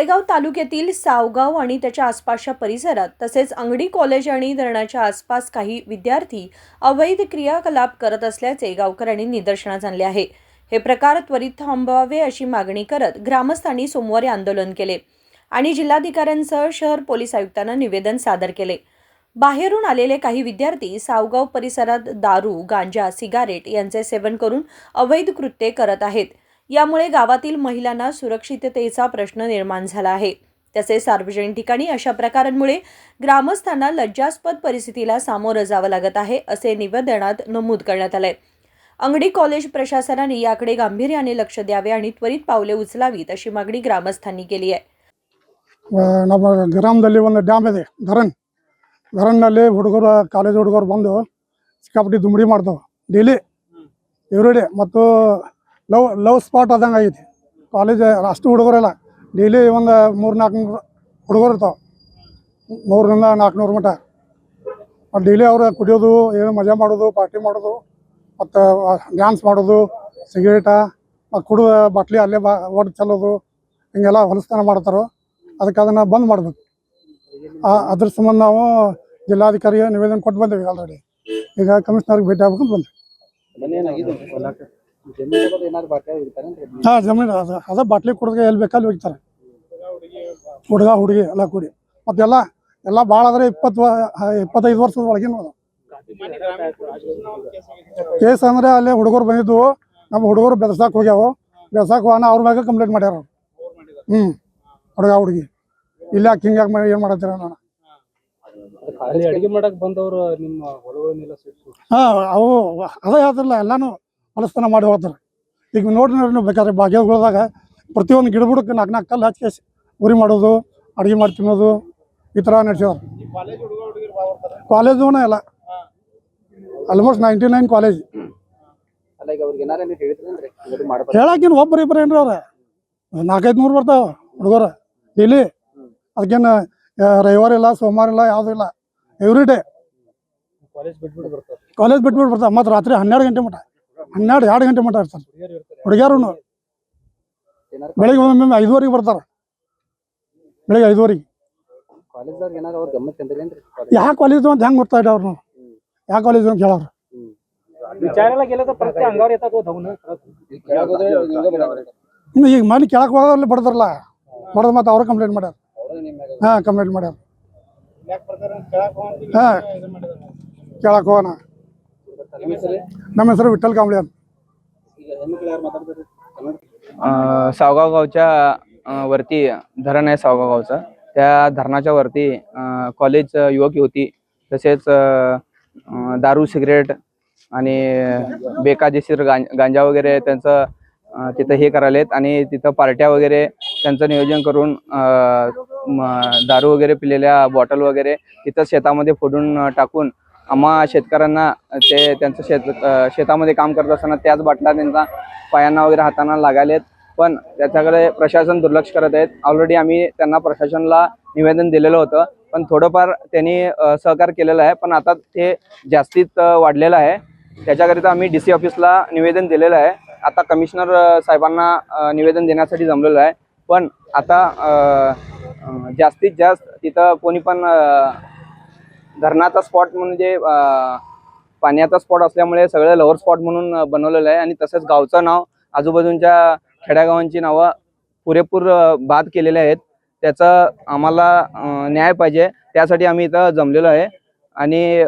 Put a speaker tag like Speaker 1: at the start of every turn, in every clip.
Speaker 1: बेळगाव तालुक्यातील सावगाव आणि त्याच्या आसपासच्या परिसरात तसेच अंगडी कॉलेज आणि धरणाच्या आसपास काही विद्यार्थी अवैध क्रियाकलाप करत असल्याचे गावकऱ्यांनी निदर्शनास आणले आहे. हे प्रकार त्वरित थांबवावे अशी मागणी करत ग्रामस्थांनी सोमवारी आंदोलन केले आणि जिल्हाधिकाऱ्यांसह शहर पोलीस आयुक्तांना निवेदन सादर केले. बाहेरून आलेले काही विद्यार्थी सावगाव परिसरात दारू गांजा सिगारेट यांचे सेवन करून अवैध कृत्ये करत आहेत. यामुळे गावातील महिलांना सुरक्षिततेचा प्रश्न निर्माण झाला आहे तसेच सार्वजनिक ठिकाणी अशा प्रकारांमुळे ग्रामस्थांना लज्जास्पद परिस्थितीला सामोरं जावं लागत आहे असे निवेदनात नमूद करण्यात आलंय अंगडी कॉलेज प्रशासनाने याकडे गांभीर्याने लक्ष द्यावे आणि त्वरित पावले उचलावीत अशी मागणी ग्रामस्थांनी केली आहे
Speaker 2: ಆ, ನಮ್ಮ ಗ್ರಾಮದಲ್ಲಿ ಒಂದು ಡ್ಯಾಮ್ ಇದೆ ಧರನ್ ಧರನ್ನಲ್ಲಿ ಹುಡುಗರು ಕಾಲೇಜ್ ಹುಡುಗರು ಬಂದು ಸಿಕ್ಕಾಪಟ್ಟಿ ದುಮ್ಡಿ ಮಾಡ್ತಾವೆ ಡೈಲಿ ಎವ್ರಿ ಡೇ ಮತ್ತು ಲವ್ ಲವ್ ಸ್ಪಾಟ್ ಆದಂಗೆ ಆಗೈತಿ. ಕಾಲೇಜ್ ಅಷ್ಟು ಹುಡುಗರೆಲ್ಲ ಡೈಲಿ ಒಂದು ಮೂರು ನಾಲ್ಕು ಹುಡುಗರು ಇರ್ತಾವೆ. ಮೂರರಿಂದ ನಾಲ್ಕುನೂರು ಮಟ್ಟ. ಡೈಲಿ ಅವ್ರು ಕುಡಿಯೋದು, ಏನು ಮಜಾ ಮಾಡೋದು ಪಾರ್ಟಿ ಮಾಡೋದು, ಮತ್ತು ಡ್ಯಾನ್ಸ್ ಮಾಡೋದು ಸಿಗರೇಟ ಮತ್ತು ಕುಡಿದ ಬಾಟ್ಲಿ ಅಲ್ಲೇ ಬಾ ಒಟ್ಟು ಚೆಲ್ಲೋದು, ಹಿಂಗೆಲ್ಲ ಹೊಲಸ್ತನ ಮಾಡ್ತಾರೋ. ಅದಕ್ಕೆ ಅದನ್ನು ಬಂದ್ ಮಾಡಬೇಕು. ಅದ್ರ ಸಂಬಂಧ ನಾವು ಜಿಲ್ಲಾಧಿಕಾರಿಗೆ ನಿವೇದನೆ ಕೊಟ್ಟು ಬಂದೇವೆ ಆಲ್ರೆಡಿ ಈಗ ಕಮಿಷನರ್ಗೆ ಭೇಟಿ ಆಗ್ಬೇಕಂತ ಬಂದ್ವಿ. ಹಾಂ ಜಮೀನು ಅದ ಅದ ಬಾಟ್ಲಿ ಕುಡ್ದಾಗ ಎಲ್ಲಿ ಬೇಕಲ್ಲಿ ಹೋಗ್ತಾರೆ ಹುಡುಗ ಹುಡುಗಿ ಎಲ್ಲ ಕೂಡಿ. ಮತ್ತೆಲ್ಲ ಎಲ್ಲ ಭಾಳ ಆದ್ರೆ ಇಪ್ಪತ್ತು ಇಪ್ಪತ್ತೈದು ವರ್ಷದ ಒಳಗಿನ. ಕೇಸ್ ಅಂದ್ರೆ ಅಲ್ಲಿ ಹುಡುಗರು ಬಂದಿದ್ವು ನಮ್ಮ ಹುಡುಗರು ಬೆದರ್ಸಾಕ್ ಹೋಗ್ಯಾವು. ಬೆದರ್ಸಾಕ್ ಹೋಗೋಣ ಅವ್ರ ಮ್ಯಾಗ ಕಂಪ್ಲೇಂಟ್ ಮಾಡ್ಯಾರ. ಹ್ಮ್ ಹುಡುಗ ಹುಡುಗಿ. ಇಲ್ಲ ಹಿಂಗ ಮಾಡಿ ಏನು ಮಾಡತ್ತೀರ ನಾನು
Speaker 3: ಅಲ್ಲಿ ಅಡಿಗೆ ಮಾಡಕ್ ಬಂದವರು ನಿಮ್ಮ ಹೊಲಗಳನ್ನೆಲ್ಲ ಸುಟ್ಟು
Speaker 2: ಹಾ ಅವು ಅದ ಯಾವ್ದಿಲ್ಲ ಎಲ್ಲಾನು ಹೊಲಸ್ತನ ಮಾಡಿ ಹೋಗ್ತಾರೆ. ಈಗ ನೋಡ್ರಿ ಬೇಕಾದ್ರೆ ಬೇಕಾದ್ರೆ ಬಾಗ್ಯಗಳದಾಗ ಪ್ರತಿಯೊಂದು ಗಿಡ ಬುಡಕ್ಕೆ ನಾಲ್ಕು ನಾಲ್ಕು ಕಲ್ಲು ಹಚ್ಚಿ ಉರಿ ಮಾಡೋದು ಅಡುಗೆ ಮಾಡಿ ತಿನ್ನೋದು ಈ ಥರ ನಡೆಸೋರು ಕಾಲೇಜು ಎಲ್ಲ ಆಲ್ಮೋಸ್ಟ್ ನೈಂಟಿ ನೈನ್ ಕಾಲೇಜ್ ಹೇಳಕ್ಕೇನು ಒಬ್ಬರು ಇಬ್ಬರು ಏನ್ರಿ ಅವ್ರ? ನಾಲ್ಕೈದು ನೂರು ಬರ್ತಾವ ಹುಡುಗರು. ಡೈಲಿ ಅದಕ್ಕೇನು ರವಿವಾರ ಇಲ್ಲ ಸೋಮವಾರ ಇಲ್ಲ ಯಾವುದೂ ಇಲ್ಲ. ಎವ್ರಿ ಡೇ
Speaker 3: ಕಾಲೇಜ್ ಬಿಟ್ಬಿಟ್ಟು ಬರ್ತಾರೆ.
Speaker 2: ಕಾಲೇಜ್ ಬಿಟ್ಬಿಟ್ಟು ಬರ್ತಾರೆ ಮತ್ತು ರಾತ್ರಿ ಹನ್ನೆರಡು ಗಂಟೆ ಮಟ್ಟ ಹನ್ನೆರಡು ಎರಡು ಗಂಟೆ ಮಟ್ಟ ಇರ್ತಾರೆ.
Speaker 3: ಹುಡುಗಿಯರು
Speaker 2: ಬೆಳಿಗ್ಗೆ ಒಮ್ಮೊಮ್ಮೆ ಐದುವರೆಗೆ ಬರ್ತಾರೆ. ಬೆಳಿಗ್ಗೆ ಐದುವರೆಗೆ. ಯಾವ ಕಾಲೇಜು ಅಂತ ಹೆಂಗೆ ಗೊತ್ತಾ ಅವ್ರು ನಾವು ಯಾವ ಕಾಲೇಜು ಅಂತ
Speaker 3: ಹೇಳೋರು
Speaker 2: ಇನ್ನು ಈಗ ಮನೆ ಕೆಳಕ್ ಹೋಗೋದ್ರಲ್ಲಿ ಬಡದ್ರಲ್ಲ ಬಡದ್ ಮತ್ತೆ ಅವರು ಕಂಪ್ಲೇಂಟ್ ಮಾಡ್ಯಾರ. ಹಾಂ ಕಂಪ್ಲೇಂಟ್ ಮಾಡ್ಯಾರ. ಹಾಂ. ಕೆಳಕ್ ಹೋಗೋಣ. ನಮ್ಮ ಹೆಸರು ವಿಠ್ಠಲ್ ಕಾಂಬ್ಳಿ ಅಂತ
Speaker 3: ಈಗ ಹೆಣ್ಮಕ್ಳು ಯಾರು ಮಾತಾಡ್ತಾರೆ ಕನ್ನಡ
Speaker 4: अ, सावगाव गावच्या अ, वरती धरण आहे सावगाव गावचं त्या धरणाच्या वरती अ, कॉलेज युवक युवती तसेच अ, अ, दारू सिगरेट आणि बेकायदेशीर गां गांजा वगैरे त्यांचं अ, तिथं हे करायलेत आणि तिथं पार्ट्या वगैरे त्यांचं नियोजन करून अ, म- दारू वगैरे पिलेल्या बॉटल वगैरे तिथं शेतामध्ये फोडून अ, टाकून आम्हा शेतकऱ्यांना ते त्यांचं शेत शेतामध्ये काम करत असताना त्याच बाटल्या त्यांचा पायांना वगैरे हातांना लागायलेत पण त्याच्याकडे प्रशासन दुर्लक्ष करत आहेत. ऑलरेडी आम्ही त्यांना प्रशासनाला निवेदन दिलेलं होतं. पण थोडंफार त्यांनी सहकार केलेलं आहे. पण आता ते जास्तीत वाढलेलं आहे. त्याच्याकरिता आम्ही डी सी ऑफिसला निवेदन दिलेलं आहे. आता कमिशनर साहेबांना निवेदन देण्यासाठी जमलेलं आहे. पण आता जास्तीत जास्त तिथं कोणी पण धरणाचा स्पॉट म्हणजे पाण्याचा स्पॉट असल्यामुळे सगळं लवर स्पॉट म्हणून बनवलेलं आहे. आणि तसंच गावचं नाव आजूबाजूच्या खेड्यागावांची नावं पुरेपूर बाद केलेले आहेत. त्याचं आम्हाला न्याय पाहिजे. त्यासाठी आम्ही इथं जमलेलो आहे. आणि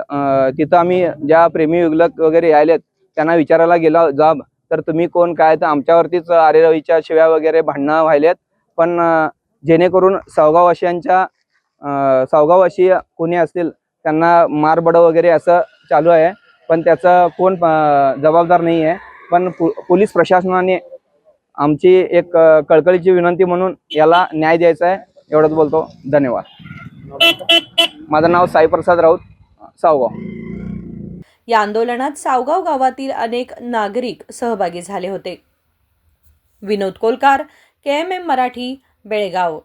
Speaker 4: तिथं आम्ही ज्या प्रेमी विगलक वगैरे यायलेत त्यांना विचारायला गेला जाब तर तुम्ही कोण काय? तर आमच्यावरतीच आरेरवीच्या शिव्या वगैरे भांडणं व्हायलेत. पण जेणेकरून सावगाववासियांच्या अ, सावगाववासी कोणी असतील त्यांना मारबड वगैरे असं चालू आहे. पण त्याचं कोण जबाबदार नाही आहे पण पो पोलीस प्रशासनाने आमची एक कळकळीची विनंती म्हणून याला न्याय द्यायचा आहे. एवढंच बोलतो. धन्यवाद. माझं नाव साईप्रसाद राऊत सावगाव.
Speaker 1: या आंदोलनात सावगाव गावातील अनेक नागरिक सहभागी झाले होते. Vinod Kolkar K M M Marathi Belgaum.